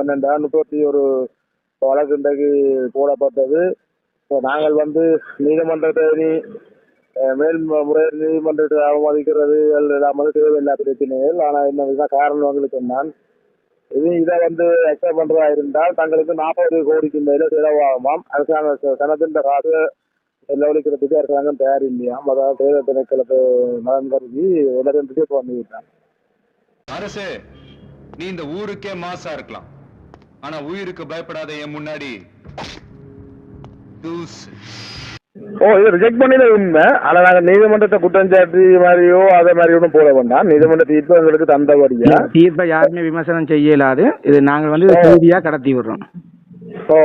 பன்னெண்டா முப்பத்தி ஒரு வழக்கு இன்றைக்கு போடப்பட்டது. நாங்கள் வந்து நீதிமன்றத்தை தேதி மேல் முறை நீதிமன்றத்தை அவமதிக்கிறது எல்லாம் வந்து தேவையில்லா பிரச்சனைகள். ஆனால் என்ன இதுதான் காரணம் எங்களுக்கு நான் இது இதை வந்து அக்செப்ட் பண்றதா இருந்தால் தங்களுக்கு நாற்பது கோடிக்கு மேல செலவாகுமாம். அரசாங்க ச- சனத்தின் காசு செலவழிக்கிறதுக்கு அரசாங்கம் தயார் இல்லையாம் அதாவது தேர்தல் திணைக்களத்தை நலன் கருதி எல்லாரும் பண்ணி விட்டான் அரசே நீ இந்த ஊருக்கே மாசா இருக்கலாம். ஆனா உயிருக்கு பயப்படாத என் முன்னாடி. ஓ இது ரிஜெக்ட் பண்ணது உண்மை. ஆனா நாங்க நீதிமன்றத்தை குற்றஞ்சாட்டி மாதிரியோ அதே மாதிரி ஒன்றும் போட வேண்டாம். நீதிமன்ற தீர்ப்பு எங்களுக்கு தந்தபடியா. தீர்ப்பை யாருமே விமர்சனம் செய்ய இயலாது இது நாங்கள் வந்து செய்தியா கடத்தி விடுறோம். ஓ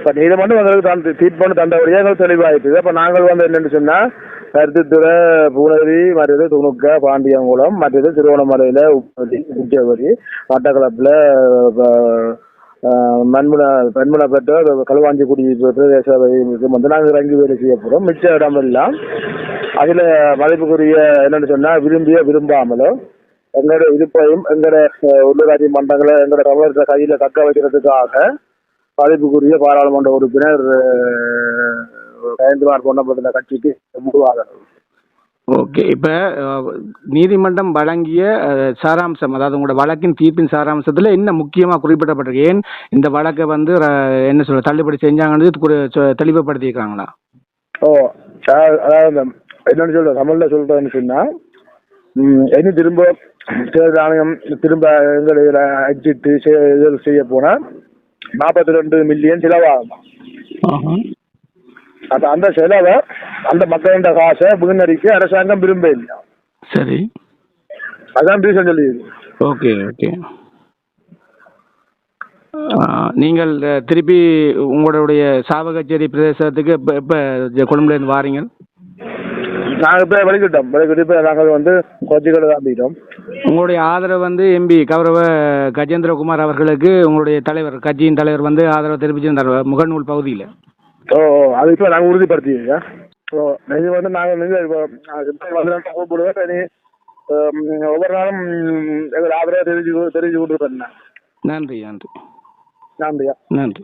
இப்ப நீதிமன்றம் எங்களுக்கு தந்து தீர்ப்பு பண்ணி தந்தபடியா எங்களுக்கு தெளிவாயிட்டு அப்ப நாங்கள் வந்து என்னன்னு சொன்னா கருத்துத்துறை பூனகிரி மற்றது துணுக்க பாண்டியங்குளம் மற்றது திருவண்ணாமலையில உப்பதி குச்சவரி மட்டக்களப்புல மண்முன பெண்முன பெற்ற களுவாஞ்சிக்குடி பிரதேச வந்து நாங்கள் இறங்கி வேலை செய்ய போகிறோம் மிச்ச இடமெல்லாம் அதுல மதிப்புக்குரிய என்னன்னு சொன்னா விரும்பிய விரும்பாமலோ எங்களோட இருப்பையும் எங்களோட உள்ளூராட்சி மன்றங்களை எங்களோட தமிழக கையில தக்க வைக்கிறதுக்காக மதிப்புக்குரிய பாராளுமன்ற உறுப்பினர் அஹ், கயந்திரமார் கட்சிக்கு முடிவாக ஓகே. இப்போ நீதிமன்றம் வழங்கிய சாராம்சம் அதாவது உங்களோட வழக்கின் தீர்ப்பின் சாராம்சத்தில் என்ன முக்கியமாக குறிப்பிடப்பட்டிருக்கு? ஏன் இந்த வழக்கை வந்து என்ன சொல்ற தள்ளுபடி செஞ்சாங்கன்றது தெளிவுபடுத்தியிருக்காங்களா? ஓ அதாவது என்னன்னு சொல்ற தமிழ்ல சொல்றதுன்னு சொன்னா ம், இனி திரும்ப தேர்தல் ஆணையம் திரும்ப எங்களை இதுல அச்சிட்டு செ- இது செய்ய போனா நாற்பத்தி ரெண்டு மில்லியன் செலவாகும். அப்ப அந்த செலவை அந்த மக்களின் காசை வீணடிக்க அரசாங்கம் விரும்ப இல்லையா? சரி. அதான் ரீசன் சொல்லியது ஓகே ஓகே. நீங்கள் திருப்பி உங்களுடைய சாவகச்சேரி பிரதேசத்துக்கு எப்போ எப்போ கொழும்புலேருந்து வாரீங்க? நாங்க இப்ப வெளிக்கிட்டோம் வெளிக்கிட்டு இப்ப நாங்கள் வந்து கொச்சிக்கடை தாண்டிட்டோம் உங்களுடைய ஆதரவு வந்து எம்பி கௌரவ கஜேந்திரகுமார் அவர்களுக்கு உங்களுடைய தலைவர் கட்சியின் தலைவர் வந்து ஆதரவு தெரிவிச்சிருந்தார் முகநூல் பகுதியில். ஓ அது இப்போ நாங்கள் உறுதிப்படுத்திங்க ஓ இது வந்து நாங்கள் வந்து வந்து கூப்பிடுவோம் ஹம், ஒவ்வொரு நாளும் ம், எங்கள் ஆதரவை தெரிஞ்சு தெரிஞ்சு இருப்பேன் நன்றி நன்றி. நன்றியா? நன்றி.